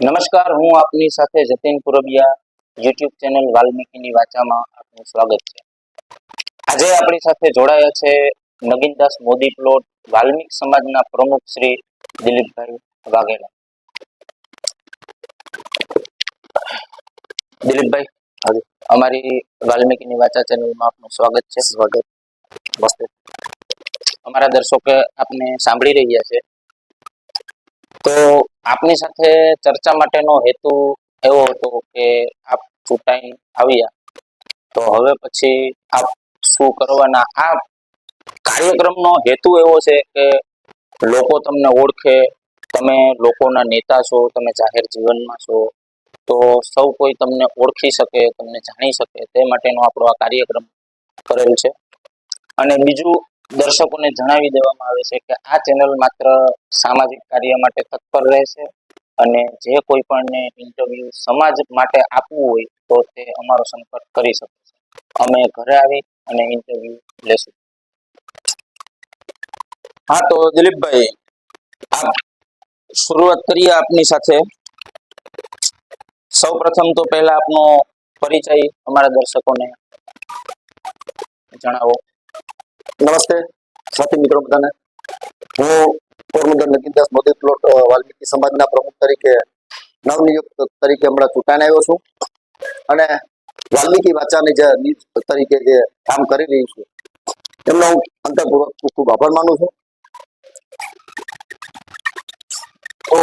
નમસ્કાર હું આપની સાથે જતીન પુરબિયા યુટ્યુબ ચેનલ વાલ્મીકીની વાચામાં આપનું સ્વાગત છે. આજે આપણી સાથે જોડાયા છે નગીનદાસ મોદી પ્લોટ વાલ્મીક સમાજના પ્રમુખ શ્રી દિલીપભાઈ વાઘેલા. દિલીપભાઈ અમારી વાલ્મીકીની વાચા ચેનલમાં આપનું સ્વાગત છે. સ્વાગત. અમારા દર્શકો આપને સાંભળી રહ્યા છે. તો આપની સાથે ચર્ચા માટેનો હેતુ એવો હતો કે આપ ચૂંટાઈ આવ્યા. તો હવે પછી આપ શું કરવાના? આ કાર્યક્રમનો હેતુ એવો છે કે લોકો તમને ઓળખે, તમે લોકોના નેતા છો, તમે જાહેર જીવનમાં છો, તો સૌ કોઈ તમને ઓળખી શકે, તમને જાણી શકે. તે માટેનો આપણો આ કાર્યક્રમ કરેલ છે. અને બીજું દર્શકોને જણાવી દેવામાં આવે છે કે આ ચેનલ માત્ર સામાજિક કાર્ય માટે તત્પર રહેશે અને જે કોઈ પણને ઇન્ટરવ્યુ સમાજ માટે આપવું હોય તો તે અમારો સંપર્ક કરી શકે છે. અમે ઘરે આવી અને ઇન્ટરવ્યુ લેશું. હા, તો દિલીપભાઈ શરૂઆત કરીએ આપની સાથે. સૌ પ્રથમ તો પહેલા આપનો પરિચય અમારા દર્શકોને જણાવો. નમસ્તે. સાથી મિત્રો બધાને. હું પોરબંદર નગીનદાસ મોદી પ્લોટ વાલ્મીકી સમાજના પ્રમુખ તરીકે, નવનિયુક્ત તરીકે હમણાં ચૂંટાઈને આવ્યો છું. અને વાલ્મીકી વાચાની જે નિયુક્ત તરીકે જે કામ કરી રહી છું, એમનો હું અંતરપૂર્વક ખૂબ ખૂબ આભાર માનું છું. તો,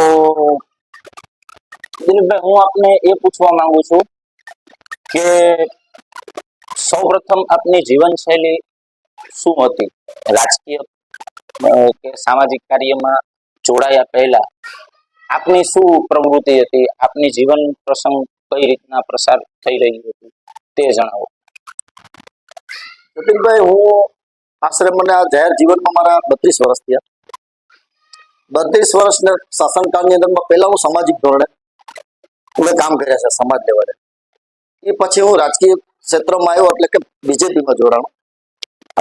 દિલીપભાઈ, હું આપને એ પૂછવા માંગુ છું કે, સૌપ્રથમ આપની જીવનશૈલી શું હતી? રાજકીય કે સામાજિક કાર્યમાં જોડાયા પહેલા આપની શું પ્રવૃત્તિ હતી? આપની જીવન પ્રસંગ કઈ રીતના પ્રસાર થઈ રહ્યું હતું? તે જણાવો. જતીનભાઈ હું આશરે મને આ જાહેર જીવનમાં મારા બત્રીસ વર્ષ થયા. બત્રીસ વર્ષના શાસનકાળની અંદરમાં પહેલા હું સામાજિક ધોરણે મેં કામ કર્યા છે, સમાજ લેવલે. એ પછી હું રાજકીય ક્ષેત્રમાં આવ્યો, એટલે કે બીજેપીમાં જોડાણો.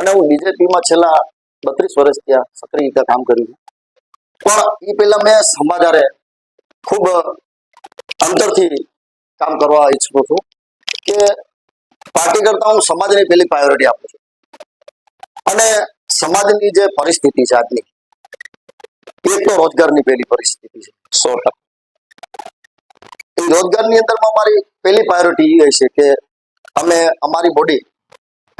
અને હું બીજેપીમાં છેલ્લા બત્રીસ વર્ષ ત્યાં સક્રિય રીતે કામ કર્યું પણ એ પહેલા મેં સમાજ હારે ખૂબ અંતરથી કામ કરવા ઈચ્છું છું કે પાર્ટી કરતા હું સમાજને પેલી પ્રાયોરિટી આપું છું. અને સમાજની જે પરિસ્થિતિ છે આજની એક તો રોજગારની પહેલી પરિસ્થિતિ છે, સો ટકા. રોજગારની અંદરમાં મારી પહેલી પ્રાયોરિટી એ છે કે અમે, અમારી બોડી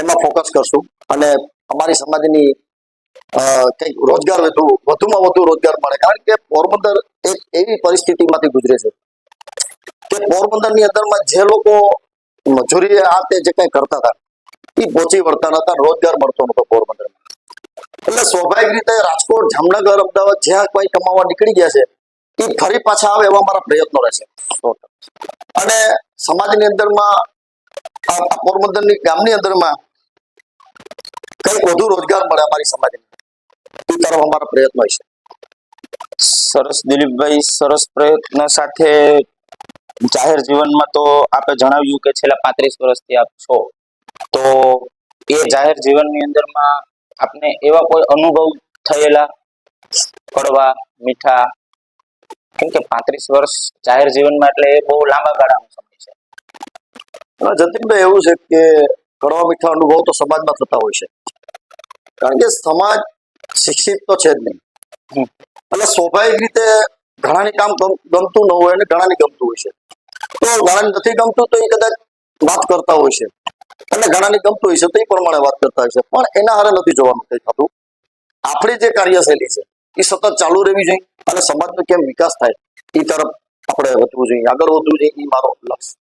એમાં ફોકસ કરશું. અને અમારી સમાજની કંઈક રોજગાર વધુ, વધુમાં વધુ રોજગાર મળે. કારણ કે પોરબંદર એક એવી પરિસ્થિતિમાંથી ગુજરે છે કે પોરબંદરની અંદરમાં જે લોકો મજૂરી આ તે જે કંઈ કરતા હતા એ પહોંચી વળતા નતા રોજગાર મળતો નતો પોરબંદરમાં. એટલે સ્વાભાવિક રીતે રાજકોટ, જામનગર, અમદાવાદ જ્યાં કોઈ કમાવા નીકળી ગયા છે એ ફરી પાછા આવે એવા મારા પ્રયત્નો રહેશે. અને સમાજની અંદરમાં પોરબંદરની ગામની અંદરમાં કંઈક વધુ રોજગાર મળે અમારી સમાજને. એ તરફ અમારો પ્રયત્ન છે. સરસ દિલીપભાઈ સરસ પ્રયત્ન સાથે જાહેર જીવનમાં તો આપે જણાવ્યું કે છેલ્લા પાંત્રીસ વર્ષથી આપ છો. તો એ જાહેર જીવનની અંદરમાં આપને એવા કોઈ અનુભવ થયેલા? કડવા મીઠા? કેમ કે પાંત્રીસ વર્ષ જાહેર જીવનમાં એટલે એ બહુ લાંબા ગાળાનો સમય છે. જતીનભાઈ એવું છે કે કડવા મીઠા અનુભવ તો સમાજમાં થતા હોય છે. કારણ કે સમાજ શિક્ષિત તો છે જ નહીં. એટલે સ્વાભાવિક રીતે ઘણાને કામ ગમતું ન હોય અને ઘણાને ગમતું હોય છે. તો ઘણાને નથી ગમતું તો એ કદાચ વાત કરતા હોય છે. અને ઘણાને ગમતું હોય છે તો એ પ્રમાણે વાત કરતા હોય છે. પણ એના હારે નથી જોવાનું કંઈ થતું આપણી જે કાર્યશૈલી છે એ સતત ચાલુ રહેવી જોઈએ અને સમાજનો કેમ વિકાસ થાય એ તરફ આપણે વધવું જોઈએ. આગળ વધવું જોઈએ એ મારો લક્ષ્ય.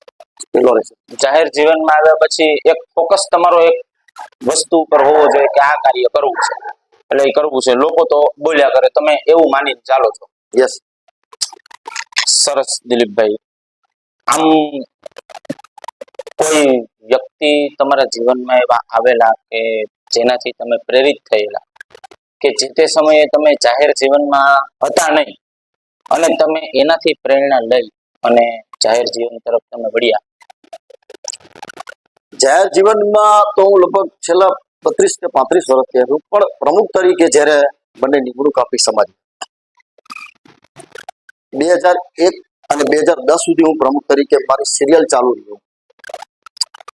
રહેશે. જાહેર જીવનમાં આવ્યા પછી એક ફોકસ તમારો એક વસ્તુ પર હોવો જોઈએ કે આ કાર્ય કરવું છે. એટલે એ કરવું છે. લોકો તો બોલ્યા કરે. તમે એવું માનીને ચાલો છો. યસ સરસ દિલીપભાઈ. આમ કોઈ વ્યક્તિ તમારા જીવનમાં એવા આવેલા કે જેનાથી તમે પ્રેરિત થયેલા? કે જે તે સમયે તમે જાહેર જીવનમાં હતા નહીં અને તમે એનાથી પ્રેરણા લઈ અને જાહેર જીવન તરફ તમે વળ્યા? જાહેર જીવનમાં તો હું લગભગ છેલ્લા બત્રીસ કે પાંત્રીસ વર્ષથી છું પણ પ્રમુખ તરીકે જ્યારે મને નિમણૂક આપી સમાજ બે હજાર એક અને બે હજાર દસ સુધી હું પ્રમુખ તરીકે મારી સિરિયલ ચાલુ રહ્યું.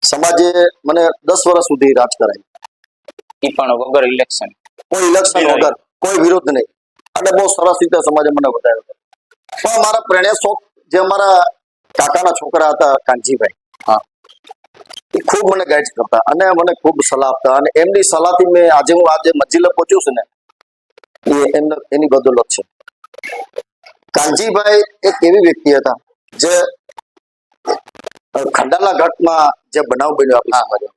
સમાજે મને દસ વર્ષ સુધી રાજ કરાય. એ પણ વગર ઇલેક્શન કોઈ ઇલેક્શન વિરોધ. વગર કોઈ વિરોધ નહીં. અને બહુ સરસ રીતે સમાજે મને બતાવ્યો પણ મારા પ્રેરણા શોખ જે અમારા કાકાના છોકરા હતા કાનજીભાઈ હા. ખૂબ મને ગાઈડ કરતા અને મને ખૂબ સલાહ આપતા. અને એમની સલાહથી મેં આજે હું આજે મંજિલે પહોંચ્યું છું ને, એ એમનો, એની બદોલત છે. કાનજીભાઈ એક એવી વ્યક્તિ હતા જે ખંડાલા ઘાટમાં જે બનાવ બન્યો આપણી સમાજે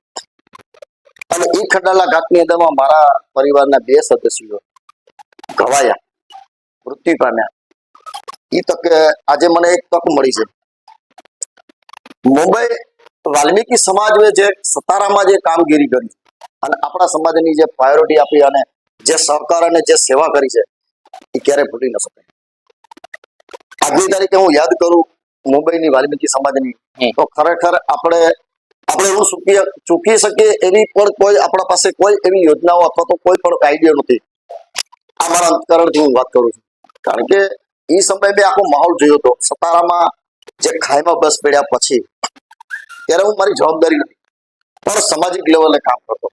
અને એ ખંડાલા ઘાટની અંદરમાં મારા પરિવારના બે સદસ્યો ઘવાયા, મૃત્યુ પામ્યા. એ તકે આજે મને એક તક મળી છે. મુંબઈ વાલ્મીકી સમાજે જે સતારામાં જે કામગીરી કરી અને આપણા સમાજની જે પ્રાયોરિટી આપી અને જે સહકાર અને જે સેવા કરી છે એ ક્યારે ભૂલી ન શકાય. આજની તારીખે હું યાદ કરું મુંબઈની વાલ્મીકી સમાજની. તો ખરેખર આપણે આપણે એવું ચૂકી ચૂકી શકીએ એવી પણ કોઈ આપણા પાસે કોઈ એવી યોજનાઓ અથવા તો કોઈ પણ આઈડિયા નથી. આ મારા અંતકરણથી હું વાત કરું છું. કારણ કે એ સમયે મેં આખો માહોલ જોયો હતો સતારામાં જે ખાઈમાં બસ પડ્યા પછી ત્યારે હું મારી જવાબદારી પણ સામાજિક લેવલે કામ કરતો.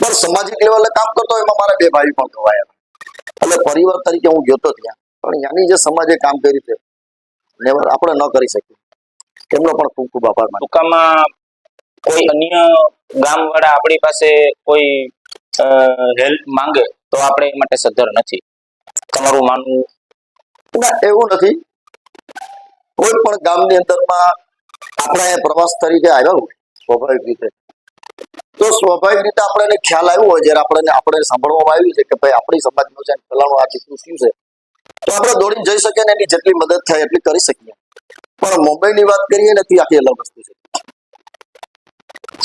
પણ સામાજિક લેવલે કામ કરતો એમાં મારા બે ભાઈ પણ ગવાયા એટલે પરિવાર તરીકે હું ગયો ત્યાં. પણ ત્યાંની જે સમાજે કામ કર્યું છે નેવર આપણે ન કરી શકીએ. એમનો પણ ખૂબ ખૂબ આભાર ટૂંકામાં કોઈ અન્ય ગામ વાળા આપણી પાસે કોઈ હેલ્પ માંગે તો આપણે એ માટે સદ્ધર નથી. તમારું માનવું? ના એવું નથી. કોઈ પણ ગામની અંદરમાં આપણે પ્રવાસ તરીકે આવ્યા હોય, સ્વાભાવિક રીતે. તો સ્વાભાવિક રીતે આપણને ખ્યાલ આવ્યો હોય, જ્યારે આપણને આપણે સાંભળવામાં આવ્યું છે કે ભાઈ આપણી સમાજનું છે ફલાણું આ ચીજનું શું છે. તો આપણે દોડીને જઈ શકીએ ને એની જેટલી મદદ થાય એટલી કરી શકીએ. પણ મુંબઈની વાત કરીએ ને તે આખી અલગ વસ્તુ છે.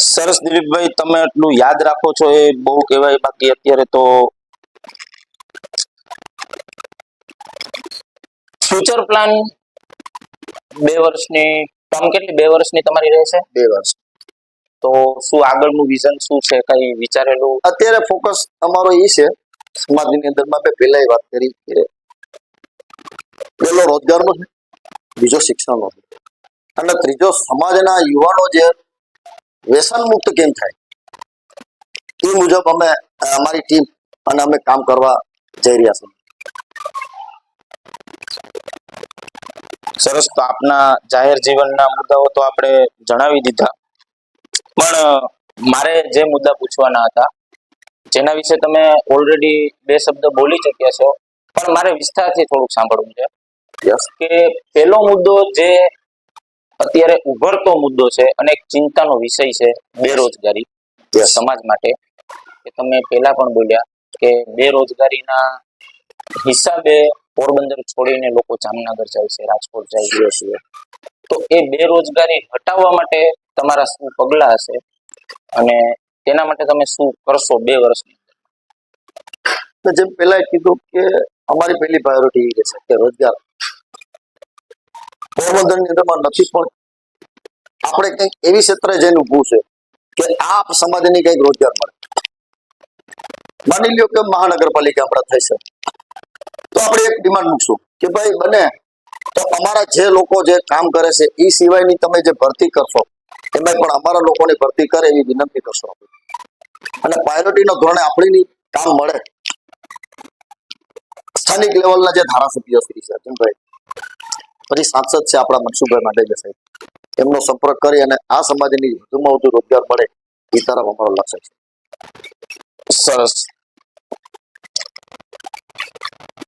સરસ દિલીપભાઈ, તમે એટલું યાદ રાખો છો, એ બહુ કહેવાય, બાકી અત્યારે તો ફ્યુચર પ્લાન બે વર્ષની ટર્મ કેટલી બે વર્ષની તમારી રહેશે? બે વર્ષ. તો શું આગળનું વિઝન શું છે? કઈ વિચારેલું? અત્યારે ફોકસ અમારો એ છે સમાજની અંદરમાં મેં પહેલા વાત કરી કે પહેલો રોજગારનો છે બીજો શિક્ષણનો છે. અને ત્રીજો સમાજના યુવાનો જે વ્યસન મુક્ત કેમ થાય? એ મુજબ અમે અમારી ટીમ અને અમે કામ કરવા જઈ રહ્યા છીએ. સરસ તો આપના જાહેર જીવનના મુદ્દાઓ તો આપણે જણાવી દીધા. પણ મારે જે મુદ્દા પૂછવાના હતા જેના વિશે તમે ઓલરેડી બે શબ્દ બોલી ચક્યા છો પણ મારે વિસ્તારથી થોડુંક સાંભળવું છે. કે પેલો મુદ્દો જે અત્યારે ઉભરતો મુદ્દો છે અને એક ચિંતાનો વિષય છે બેરોજગારી. સમાજ માટે કે તમે પહેલા પણ બોલ્યા કે બેરોજગારીના હિસાબે પોરબંદર છોડીને લોકો જામનગર જાય છે રાજકોટ જાય છે. તો એ બેરોજગારી હટાવવા માટે તમારા શું પગલા હશે? અને તેના માટે તમે શું કરશો બે વર્ષની જેમ પેલા કીધું કે અમારી પહેલી પ્રાયોરિટી એ છે કે રોજગાર. પોરબંદરની અંદરમાં નથી પણ આપણે કંઈક એવી ક્ષેત્રે જઈને ઊભું છે કે આ સમાજની કંઈક રોજગાર મળે. માની લ્યો કે મહાનગરપાલિકા આપણા થઈ છે. તો આપણે એક ડિમાન્ડ મૂકશું કે ભાઈ બને. તો અમારા જે લોકો જે કામ કરે છે એ સિવાયની તમે જે ભરતી કરશો એમાં પણ અમારા લોકોની ભરતી કરે એવી વિનંતી કરશો અને પ્રાયોરિટીના ધોરણે આપણી કામ મળે. સ્થાનિક લેવલના જે ધારાસભ્ય શ્રી છે અર્જુનભાઈ પછી સાંસદ છે આપણા મનસુખભાઈ માંડેજા સાહેબ. એમનો સંપર્ક કરી અને આ સમાજની વધુમાં વધુ રોજગાર મળે એ તરફ અમારો લક્ષ્ય છે. સરસ.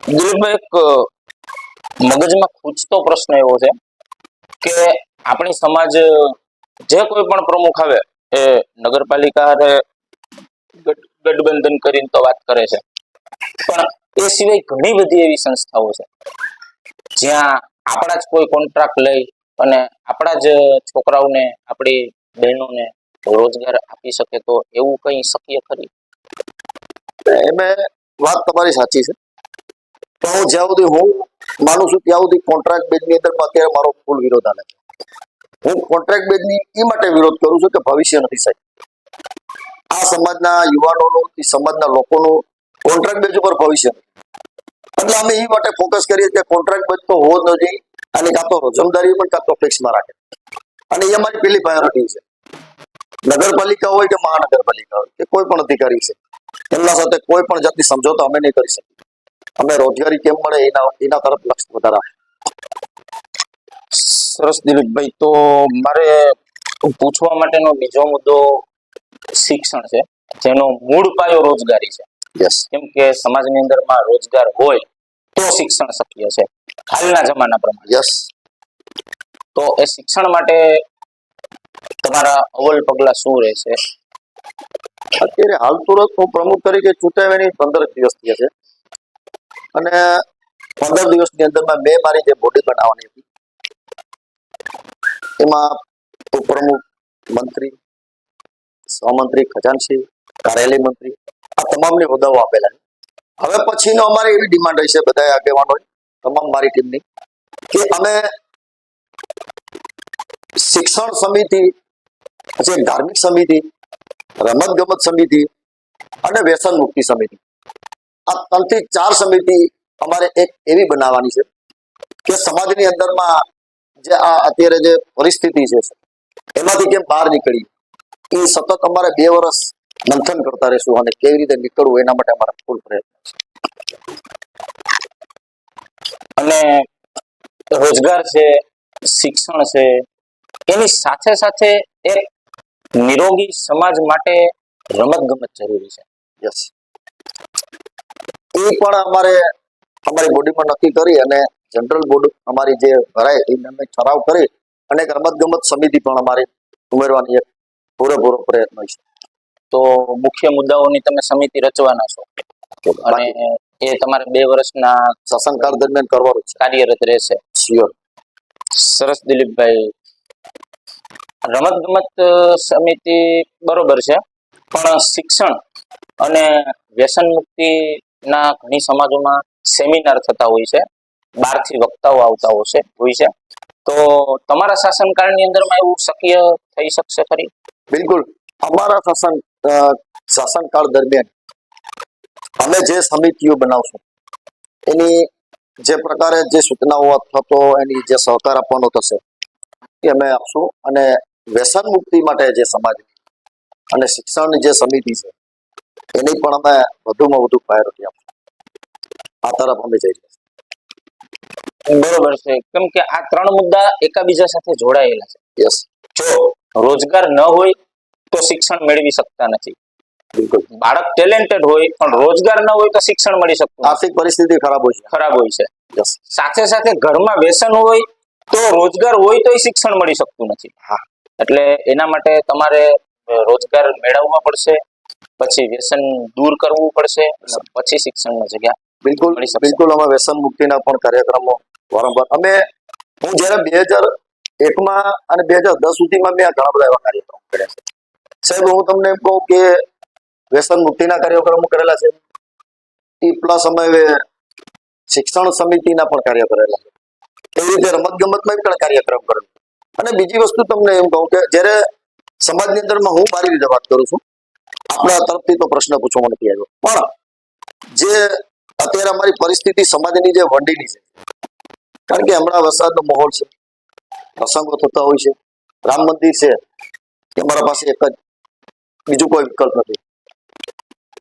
દિલીપભાઈ એક મગજમાં ખૂંચતો પ્રશ્ન એવો છે કે આપણી સમાજ જે કોઈ પણ પ્રમુખ આવે એ નગરપાલિકા ગઠબંધન કરીને તો વાત કરે છે. પણ એ સિવાય ઘણી બધી એવી સંસ્થાઓ છે. જ્યાં આપણા જ કોઈ કોન્ટ્રાક્ટ લઈ અને આપણા જ છોકરાઓને, આપણી બહેનોને રોજગાર આપી શકે તો એવું કંઈ શક્ય ખરી? એમાં વાત તમારી સાચી છે. હું જ્યાં સુધી હું માનું છું ત્યાં સુધી કોન્ટ્રાક્ટ બેઝની અંદર અત્યારે મારો ફૂલ વિરોધ આલે હું કોન્ટ્રાક્ટ બેઝની એ માટે વિરોધ કરું છું કે ભવિષ્ય નથી સાહેબ. આ સમાજના યુવાનોનું સમાજના લોકોનું કોન્ટ્રાક્ટ બેઝ ઉપર ભવિષ્ય એટલે અમે એ માટે ફોકસ કરીએ કે કોન્ટ્રાક્ટ બેઝ તો હોવો જ ન જોઈએ, અને કાં તો રોજમદારી પણ, કાં તો ફિક્સમાં રાખે. અને એ અમારી પેલી પ્રાયોરિટી છે. નગરપાલિકા હોય કે મહાનગરપાલિકા હોય, કે કોઈ પણ અધિકારી છે, એમના સાથે કોઈ પણ જાતની સમજોતા અમે નહીં કરી શકીએ. અમે રોજગારી કેમ મળે એના એના તરફ લક્ષ વધારે. સરસ દિલીપભાઈ તો મારે પૂછવા માટેનો બીજો મુદ્દો શિક્ષણ છે જેનો મૂળ પાયો રોજગારી છે. યસ કેમ કે સમાજની અંદરમાં રોજગાર હોય તો શિક્ષણ શક્ય છે હાલના જમાના પ્રમાણે. યસ તો એ શિક્ષણ માટે તમારા અવલ પગલા શું રહેશે? અત્યારે હાલ તુરંત હું પ્રમુખ તરીકે ચૂંટાવ્યાની પંદર દિવસ થયા છે. અને પંદર દિવસની અંદરમાં મેં મારી જે બોડી બનાવવાની હતી, એમાં ઉપપ્રમુખ મંત્રી, સહમંત્રી ખજાનસિંહ કાર્યાલય મંત્રી, આ તમામને હોદ્દાઓ આપેલા છે. હવે પછીનો અમારે એવી ડિમાન્ડ રહેશે બધા આગેવાનો તમામ મારી ટીમની કે અમે શિક્ષણ સમિતિ પછી ધાર્મિક સમિતિ રમત ગમત સમિતિ અને વ્યસન મુક્તિ સમિતિ આ ત્રણથી ચાર સમિતિ અમારે એક એવી બનાવવાની છે કે સમાજની અંદરમાં જે આ અત્યારે જે પરિસ્થિતિ છે, એમાંથી કેમ બહાર નીકળી? એ સતત અમારે બે વર્ષ મંથન કરતા રહેશું અને કેવી રીતે નીકળવું એના માટે અમારા ફૂલ પ્રયત્ન અને રોજગાર છે, શિક્ષણ છે, એની સાથે સાથે એક નિરોગી સમાજ માટે રમત ગમત જરૂરી છે. યસ એ પણ અમારે અમારી બોડીમાં નક્કી કરી અને જનરલ બોર્ડ અમારી જે ભરાય એને અમે ઠરાવ કરી અને રમત ગમત સમિતિ પણ અમારી ઉમેરવાની એક પૂરેપૂરો પ્રયત્ન છે. તો મુખ્ય મુદ્દાઓની તમે સમિતિ રચવાના છો અને એ તમારે બે વર્ષના શાસનકાળ દરમિયાન કરવાનું કાર્યરત રહેશે. શ્યોર સરસ દિલીપભાઈ. રમત ગમત સમિતિ બરોબર છે પણ શિક્ષણ અને વ્યસન મુક્તિના ઘણી સમાજોમાં સેમિનાર થતા હોય છે. બહારથી વક્તાઓ આવતા હોય છે હોય છે. તો તમારા શાસનકાળની અંદરમાં એવું શક્ય થઈ શકશે ખરી? બિલકુલ. અમારા શાસન શાસનકાળ દરમિયાન અમે જે સમિતિઓ બનાવશું, એની જે પ્રકારે જે સૂચનાઓ અથવા તો એની જે સહકાર આપવાનો થશે, એ અમે આપશું. અને વ્યસન મુક્તિ માટે જે સમાજ અને શિક્ષણની જે સમિતિ છે એની પણ અમે વધુમાં વધુ પ્રાયોરિટી આપશું આ તરફ અમે જઈ રહ્યા બરોબર છે. કેમ કે આ ત્રણ મુદ્દા એકાબીજા સાથે જોડાયેલા છે. યસ જો રોજગાર ન હોય તો શિક્ષણ મેળવી શકતા નથી. બાળક ટેલેન્ટેડ હોય પણ રોજગાર ન હોય તો શિક્ષણ મળી શકતું આર્થિક પરિસ્થિતિ ખરાબ હોય છે. ખરાબ હોય છે. સાથે સાથે ઘરમાં વ્યસન હોય તો રોજગાર હોય તો શિક્ષણ મળી શકતું નથી. હા. એટલે એના માટે તમારે રોજગાર મેળવવા પડશે. પછી વ્યસન દૂર કરવું પડશે પછી શિક્ષણની જગ્યા બિલકુલ બિલકુલ અમે વ્યસન મુક્તિના પણ કાર્યક્રમો વારંવાર અમે હું જ્યારે બે હજાર એકમાં અને બે હજાર દસ સુધીમાં મેં ઘણા બધા એવા કાર્યક્રમો કર્યા છે. સાહેબ હું તમને કહું કે વ્યસન મુક્તિના કાર્યક્રમો કરેલા છે. એ પ્લસ અમે શિક્ષણ સમિતિના પણ કાર્ય કરેલા છે. એવી રીતે રમત ગમતમાં પણ કાર્યક્રમ કરેલો અને બીજી વસ્તુ તમને એમ કહું કે જ્યારે સમાજની અંદરમાં હું મારી રીતે વાત કરું છું તરફથી તો પ્રશ્ન પૂછવામાં નથી આવ્યો. પણ જે અત્યારે અમારી પરિસ્થિતિ સમાજની જે વંડીની છે, કારણ કે હમણાં વરસાદનો માહોલ છે, પ્રસંગો થતા હોય છે, રામ મંદિર છે અમારા પાસે એક જ, બીજું કોઈ વિકલ્પ નથી.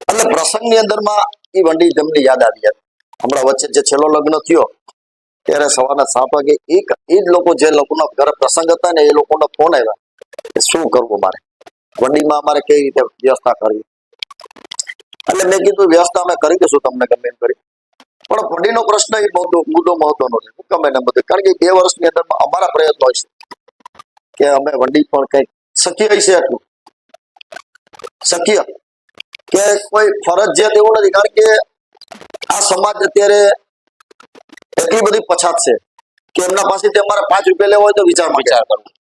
એટલે પ્રસંગની અંદરમાં એ વંડી તમને યાદ આવી જાય હમણાં વચ્ચે જે છેલ્લો લગ્ન થયો, ત્યારે સવારના સાત વાગે એક, એ જ લોકો જે લોકોના ઘરે પ્રસંગ હતા ને એ લોકોનો ફોન આવ્યા કે શું કરવું મારે? વંડીમાં અમારે કઈ રીતે વ્યવસ્થા કરવી? એટલે મેં કીધું વ્યવસ્થા અમે કરી દઈશું તમને ગમે એમ કરી. પણ વંડીનો પ્રશ્ન એ બહુ મુદ્દો મહત્વનો છે. ગમે ને બધું? કારણ કે બે વર્ષની અંદરમાં અમારા પ્રયત્નો છે કે અમે વંડી પણ કંઈક શક્ય છે એટલું. શક્ય. કે કોઈ ફરજિયાત એવું નથી. કારણ કે આ સમાજ અત્યારે એટલી બધી પછાત છે કે એમના પાસેથી અમારે પાંચ રૂપિયા લેવા હોય તો વિચાર વિચાર કરવો.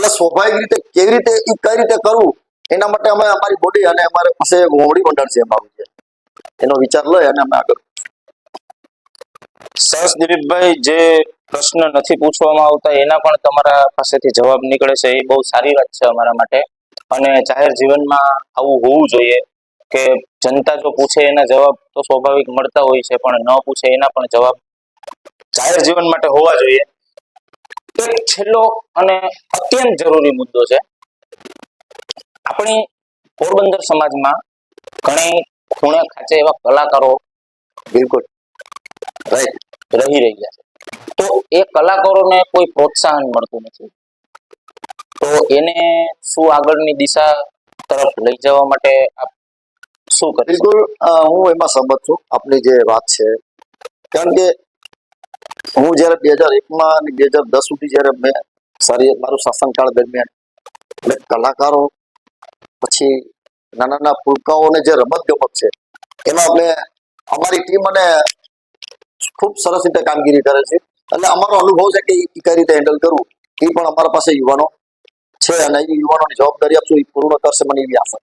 એટલે સ્વાભાવિક રીતે કેવી રીતે એ કઈ રીતે કરવું, એના માટે અમે અમારી બોડી અને અમારી પાસે હોમડી મંડળ છે અમારું છે એનો વિચાર લઈ અને અમે આગળ. સરસ દિલીપભાઈ, જે પ્રશ્ન નથી પૂછવામાં આવતા, એના પણ તમારા પાસેથી જવાબ નીકળે છે, એ બહુ સારી વાત છે અમારા માટે. અને જાહેર જીવનમાં આવું હોવું જોઈએ કે જનતા જો પૂછે એના જવાબ તો સ્વાભાવિક મળતા હોય છે, પણ ન પૂછે એના પણ જવાબ જાહેર જીવન માટે હોવા જોઈએ. એક છેલ્લો અને અત્યંત જરૂરી મુદ્દો છે. આપણી પોરબંદર સમાજમાં ઘણી ખૂણે ખાચે એવા કલાકારો બિલકુલ રહી રહ્યા છે. તો એ કલાકારોને કોઈ પ્રોત્સાહન મળતું નથી. તો એને શું આગળની દિશા તરફ લઈ જવા માટે આપ શું કરી બિલકુલ હું એમાં સંમત છું. આપની જે વાત છે. કારણ કે હું જ્યારે બે હજાર એકમાં અને બે હજાર દસ સુધી જ્યારે મેં સારી મારું શાસનકાળ દરમિયાન એટલે કલાકારો પછી નાના નાના પુલકાઓને જે રમત ગમત છે, એમાં આપણે અમારી ટીમ અને ખૂબ સરસ રીતે કામગીરી કરે છે. અને અમારો અનુભવ છે કે એ કઈ રીતે હેન્ડલ કરવું, એ પણ અમારા પાસે યુવાનો છે અને એ યુવાનોની જવાબદારી આપશું, એ પૂર્ણ કરશે મને એવી આશા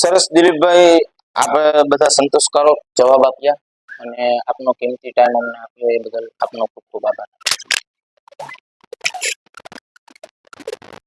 સરસ દિલીપભાઈ, આપણે બધા સંતોષકારક જવાબ આપ્યા. અને આપનો કિંમતી ટાઈમ અમને આપ્યો એ બદલ આપનો ખૂબ ખૂબ આભાર.